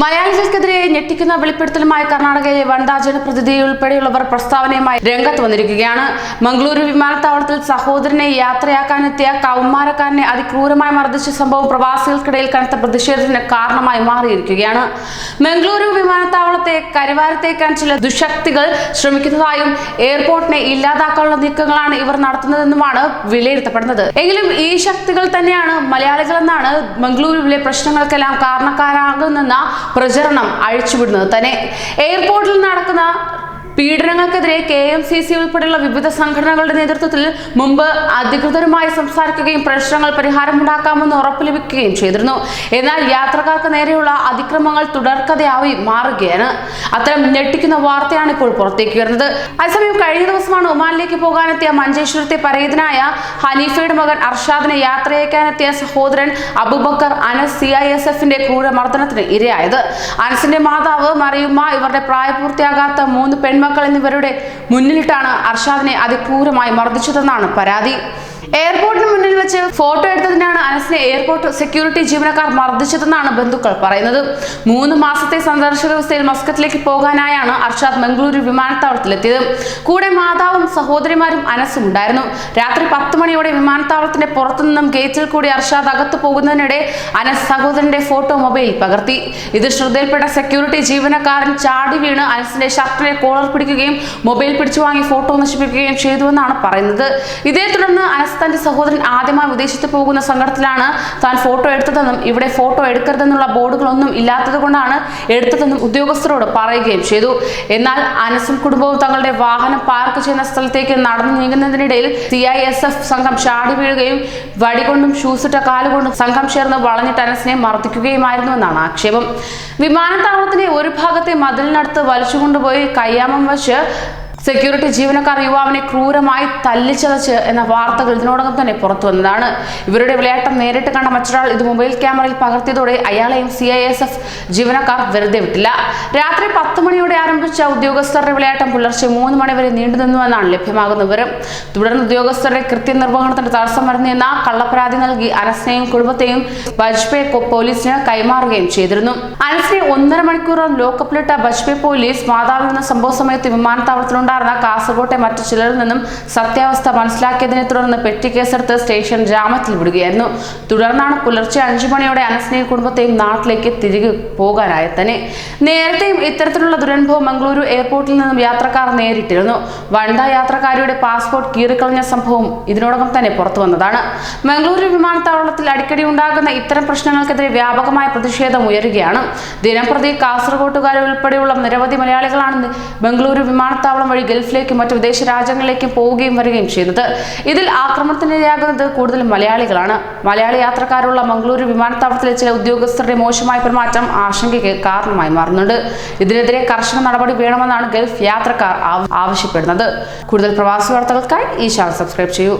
മലയാളികൾക്കെതിരെ ഞെട്ടിക്കുന്ന വെളിപ്പെടുത്തലുമായി കർണാടകയിലെ വനിതാ ജനപ്രതിനിധി ഉൾപ്പെടെയുള്ളവർ പ്രസ്താവനയുമായി രംഗത്ത് വന്നിരിക്കുകയാണ്. മംഗളൂരു വിമാനത്താവളത്തിൽ സഹോദരനെ യാത്രയാക്കാനെത്തിയ കൗമാരക്കാരനെ അതിക്രൂരമായി മർദ്ദിച്ച സംഭവം പ്രവാസികൾക്കിടയിൽ കനത്ത പ്രതിഷേധത്തിന് കാരണമായി മാറിയിരിക്കുകയാണ്. മംഗളൂരു വിമാനത്താവളത്തെ കരിവാരത്തേക്കാൻ ചില ദുശക്തികൾ ശ്രമിക്കുന്നതായും എയർപോർട്ടിനെ ഇല്ലാതാക്കാനുള്ള നീക്കങ്ങളാണ് ഇവർ നടത്തുന്നതെന്നുമാണ് വിലയിരുത്തപ്പെടുന്നത്. എങ്കിലും ഈ ശക്തികൾ തന്നെയാണ് മലയാളികളെന്നാണ് മംഗളൂരുവിലെ പ്രശ്നങ്ങൾക്കെല്ലാം കാരണക്കാരാകുന്നെന്ന പ്രചരണം അഴിച്ചുവിടുന്നത്. തന്നെ എയർപോർട്ടിൽ നടക്കുന്ന പീഡനങ്ങൾക്കെതിരെ കെ എം സി സി ഉൾപ്പെടെയുള്ള വിവിധ സംഘടനകളുടെ നേതൃത്വത്തിൽ മുമ്പ് അധികൃതരുമായി സംസാരിക്കുകയും പ്രശ്നങ്ങൾ പരിഹാരമുണ്ടാക്കാമെന്ന് ഉറപ്പ് ലഭിക്കുകയും ചെയ്തിരുന്നു. എന്നാൽ യാത്രക്കാർക്ക് നേരെയുള്ള അതിക്രമങ്ങൾ തുടർക്കഥയായി മാറുകയാണ്. അത്തരം ഞെട്ടിക്കുന്ന വാർത്തയാണ് ഇപ്പോൾ പുറത്തേക്ക് വരുന്നത്. അതേസമയം കഴിഞ്ഞ ദിവസമാണ് ഒമാനിലേക്ക് പോകാനെത്തിയ മഞ്ചേശ്വരത്തെ പരേതനായ ഹനീഫയുടെ മകൻ അർഷാദിനെ യാത്രയക്കാനെത്തിയ സഹോദരൻ Abubakar Anas C I S എഫിന്റെ ക്രൂരമർദ്ദനത്തിന് ഇരയായത്. അനസിന്റെ മാതാവ് മറിയുമ്മ ഇവരുടെ പ്രായപൂർത്തിയാകാത്ത മൂന്ന് പെൺമക്കൾ എന്നിവരുടെ മുന്നിലിട്ടാണ് അർഷാദിനെ അതിക്രൂരമായി മർദ്ദിച്ചതെന്നാണ് പരാതി. എയർപോർട്ടിന് മുന്നിൽ വെച്ച് ഫോട്ടോ എടുത്തതിനാണ് അനസിനെ എയർപോർട്ട് സെക്യൂരിറ്റി ജീവനക്കാർ മർദ്ദിച്ചതെന്നാണ് ബന്ധുക്കൾ പറയുന്നത്. മൂന്ന് മാസത്തെ സന്ദർശക വ്യവസ്ഥയിൽ മസ്കറ്റിലേക്ക് പോകാനായാണ് അർഷാദ് മംഗളൂരു വിമാനത്താവളത്തിലെത്തിയത്. കൂടെ മാതാവും സഹോദരിമാരും അനസും ഉണ്ടായിരുന്നു. രാത്രി പത്ത് മണിയോടെ വിമാനത്താവളത്തിന്റെ പുറത്തുനിന്നും ഗേറ്റിൽ കൂടി അർഷാദ് അകത്തു പോകുന്നതിനിടെ അനസ് സഹോദരന്റെ ഫോട്ടോ മൊബൈൽ പകർത്തി. ഇത് ശ്രദ്ധയിൽപ്പെട്ട സെക്യൂരിറ്റി ജീവനക്കാരൻ ചാടി വീണ് അനസിന്റെ ഷർട്ടിനെ കോളർ പിടിക്കുകയും മൊബൈൽ പിടിച്ചു വാങ്ങി ഫോട്ടോ നശിപ്പിക്കുകയും ചെയ്തുവെന്നാണ് പറയുന്നത്. ഇതേ തുടർന്ന് അനസ് തന്റെ സഹോദരൻ ആദ്യമായി വിദേശത്ത് പോകുന്ന സങ്കടത്തിലാണ് താൻ ഫോട്ടോ എടുത്തതെന്നും ഇവിടെ ഫോട്ടോ എടുക്കരുതെന്നുള്ള ബോർഡുകളൊന്നും ഇല്ലാത്തത് കൊണ്ടാണ് എടുത്തതെന്നും ഉദ്യോഗസ്ഥരോട് പറയുകയും ചെയ്തു. എന്നാൽ അനസും കുടുംബവും തങ്ങളുടെ വാഹനം പാർക്ക് ചെയ്യുന്ന സ്ഥലത്തേക്ക് നടന്നു നീങ്ങുന്നതിനിടയിൽ സി ഐ എസ് എഫ് സംഘം ചാടി വീഴുകയും വടികൊണ്ടും ഷൂസിട്ട കാലുകൊണ്ടും സംഘം ചേർന്ന് വളഞ്ഞിട്ട് അനസിനെ മർദ്ദിക്കുകയുമായിരുന്നു എന്നാണ് ആക്ഷേപം. വിമാനത്താവളത്തിന്റെ ഒരു ഭാഗത്തെ മതിലിനടുത്ത് വലിച്ചുകൊണ്ടുപോയി കയ്യാമം വച്ച് സെക്യൂരിറ്റി ജീവനക്കാർ യുവാവിനെ ക്രൂരമായി തല്ലിച്ചതച്ച് എന്ന വാർത്തകൾ ഇതിനോടകം തന്നെ പുറത്തു വന്നതാണ്. ഇവരുടെ വിളയാട്ടം നേരിട്ട് കണ്ട മറ്റൊരാൾ ഇത് മൊബൈൽ ക്യാമറയിൽ പകർത്തിയതോടെ അയാളെയും സി ഐ എസ് എഫ് ജീവനക്കാർ വെറുതെ വിട്ടില്ല. രാത്രി പത്ത് മണിയോടെ ആരംഭിച്ച ഉദ്യോഗസ്ഥരുടെ വിളയാട്ടം പുലർച്ചെ മൂന്ന് മണി വരെ നീണ്ടുനിന്നുവെന്നാണ് ലഭ്യമാകുന്ന വിവരം. തുടർന്ന് ഉദ്യോഗസ്ഥരുടെ കൃത്യനിർവഹണത്തിന്റെ തടസ്സം വരുന്നെന്ന കള്ളപ്പരാതി നൽകി അനസിനെയും കുടുംബത്തെയും ബജ്പേ പോലീസിന് കൈമാറുകയും ചെയ്തിരുന്നു. അനസിനെ ഒന്നര മണിക്കൂറോളം ലോക്കപ്പിലിട്ട ബജ്പേ പോലീസ് മാതാവിൽ നിന്ന് സംഭവ സമയത്ത് വിമാനത്താവളത്തിലുണ്ടായിരുന്ന കാസർകോട്ടെ മറ്റു ചിലരിൽ നിന്നും സത്യാവസ്ഥ മനസ്സിലാക്കിയതിനെ തുടർന്ന് കേസെടുത്ത് സ്റ്റേഷൻ ജാമത്തിൽ വിടുകയായിരുന്നു. തുടർന്നാണ് പുലർച്ചെ അഞ്ചു മണിയോടെ അനസിനെയും കുടുംബത്തെയും നാട്ടിലേക്ക് തിരികെ പോകാനായത് തന്നെ. നേരത്തെയും ഇത്തരത്തിലുള്ള ദുരനുഭവം മംഗളൂരു എയർപോർട്ടിൽ നിന്നും യാത്രക്കാർ നേരിട്ടിരുന്നു. വനിതാ യാത്രക്കാരിയുടെ പാസ്പോർട്ട് കീറിക്കളഞ്ഞ സംഭവം ഇതിനോടകം തന്നെ പുറത്തു വന്നതാണ്. മംഗളൂരു വിമാനത്താവളത്തിൽ അടിക്കടി ഉണ്ടാകുന്ന ഇത്തരം പ്രശ്നങ്ങൾക്കെതിരെ വ്യാപകമായ പ്രതിഷേധം ഉയരുകയാണ്. ദിനംപ്രതി കാസർകോട്ടുകാരെ ഉൾപ്പെടെയുള്ള നിരവധി മലയാളികളാണ് ബംഗളൂരു വിമാനത്താവളം വഴി ഗൾഫിലേക്കും മറ്റു വിദേശ രാജ്യങ്ങളിലേക്കും പോവുകയും വരികയും ചെയ്യുന്നത് ഇതിൽ ആക്രമണത്തിനിരയാകുന്നത് കൂടുതൽ മലയാളികളാണ്. മലയാളി യാത്രക്കാരുള്ള മംഗളൂരു വിമാനത്താവളത്തിലെ ചില ഉദ്യോഗസ്ഥരുടെ മോശമായ പെരുമാറ്റം ആശങ്കയ്ക്ക് കാരണമായി മാറുന്നുണ്ട്. ഇതിനെതിരെ കർശന നടപടി വേണമെന്നാണ് ഗൾഫ് യാത്രക്കാർ ആവശ്യപ്പെടുന്നത്. കൂടുതൽ പ്രവാസി വാർത്തകൾക്കായി ഈ ചാനൽ സബ്സ്ക്രൈബ് ചെയ്യൂ.